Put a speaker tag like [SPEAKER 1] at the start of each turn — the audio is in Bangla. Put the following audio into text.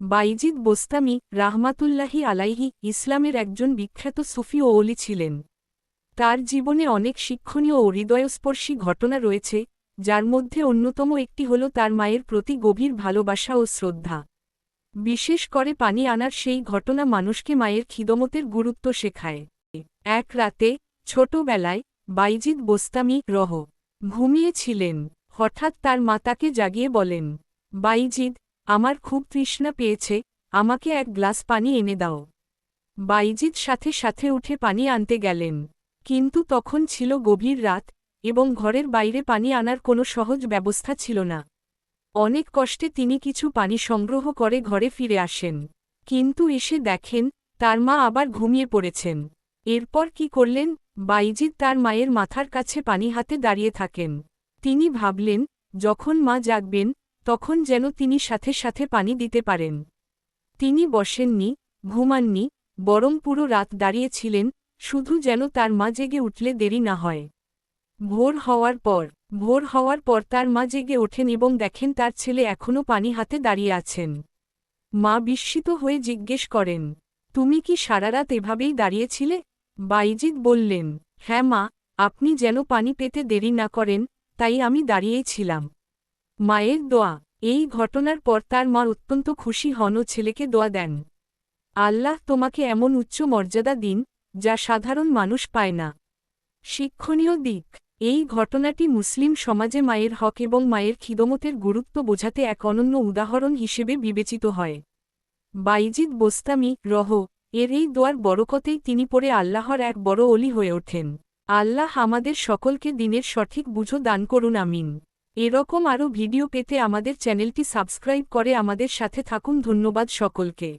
[SPEAKER 1] বাইজিদ বোস্তামি রাহমাতুল্লাহি আলাইহি ইসলামের একজন বিখ্যাত সুফি ও অলি ছিলেন। তার জীবনে অনেক শিক্ষণীয় ও হৃদয়স্পর্শী ঘটনা রয়েছে, যার মধ্যে অন্যতম একটি হল তার মায়ের প্রতি গভীর ভালোবাসা ও শ্রদ্ধা। বিশেষ করে পানি আনার সেই ঘটনা মানুষকে মায়ের খিদমতের গুরুত্ব শেখায়। এক রাতে, ছোটবেলায়, বাইজিদ বোস্তামি রহ, ঘুমিয়েছিলেন। হঠাৎ তার মাতাকে জাগিয়ে বলেন, বাইজিদ আমার খুব তৃষ্ণা পেয়েছে, আমাকে এক গ্লাস পানি এনে দাও। বাইজিদ সাথে সাথে উঠে পানি আনতে গেলেন। কিন্তু তখন ছিল গভীর রাত, এবং ঘরের বাইরে পানি আনার কোনো সহজ ব্যবস্থা ছিল না। অনেক কষ্টে তিনি কিছু পানি সংগ্রহ করে ঘরে ফিরে আসেন। কিন্তু এসে দেখেন, তার মা আবার ঘুমিয়ে পড়েছেন। এরপর কি করলেন, বাইজিদ তার মায়ের মাথার কাছে পানি হাতে দাঁড়িয়ে থাকেন। তিনি ভাবলেন, যখন মা জাগবেন তখন যেন তিনি সাথে সাথে পানি দিতে পারেন। তিনি বসেননি, ঘুমাননি, বরং পুরো রাত দাঁড়িয়েছিলেন, শুধু যেন তার মা জেগে উঠলে দেরি না হয়। ভোর হওয়ার পর, ভোর হওয়ার পর তার মা জেগে ওঠেন এবং দেখেন তার ছেলে এখনও পানি হাতে দাঁড়িয়ে আছেন। মা বিস্মিত হয়ে জিজ্ঞেস করেন, তুমি কি সারারাত এভাবেই দাঁড়িয়েছিলে? বাইজিৎ বললেন হ্যাঁ মা, আপনি যেন পানি পেতে দেরি না করেন, তাই আমি দাঁড়িয়েই ছিলাম মায়ের দোয়া। এই ঘটনার পর তার মা অত্যন্ত খুশি হন ও ছেলেকে দোয়া দেন। আল্লাহ তোমাকে এমন উচ্চ মর্যাদা দিন, যা সাধারণ মানুষ পায় না। শিক্ষণীয় দিক। এই ঘটনাটি মুসলিম সমাজে মায়ের হক এবং মায়ের খিদমতের গুরুত্ব বোঝাতে এক অনন্য উদাহরণ হিসেবে বিবেচিত হয়। বাইজিদ বোস্তামি, রহ। এর এই দোয়ার বরকতেই তিনি পড়ে আল্লাহর এক বড় অলি হয়ে ওঠেন। আল্লাহ আমাদের সকলকে দিনের সঠিক বুঝো দান করুন, আমিন। এরকম আরও ভিডিও পেতে আমাদের চ্যানেলটি সাবস্ক্রাইব করে আমাদের সাথে থাকুন ধন্যবাদ সকলকে।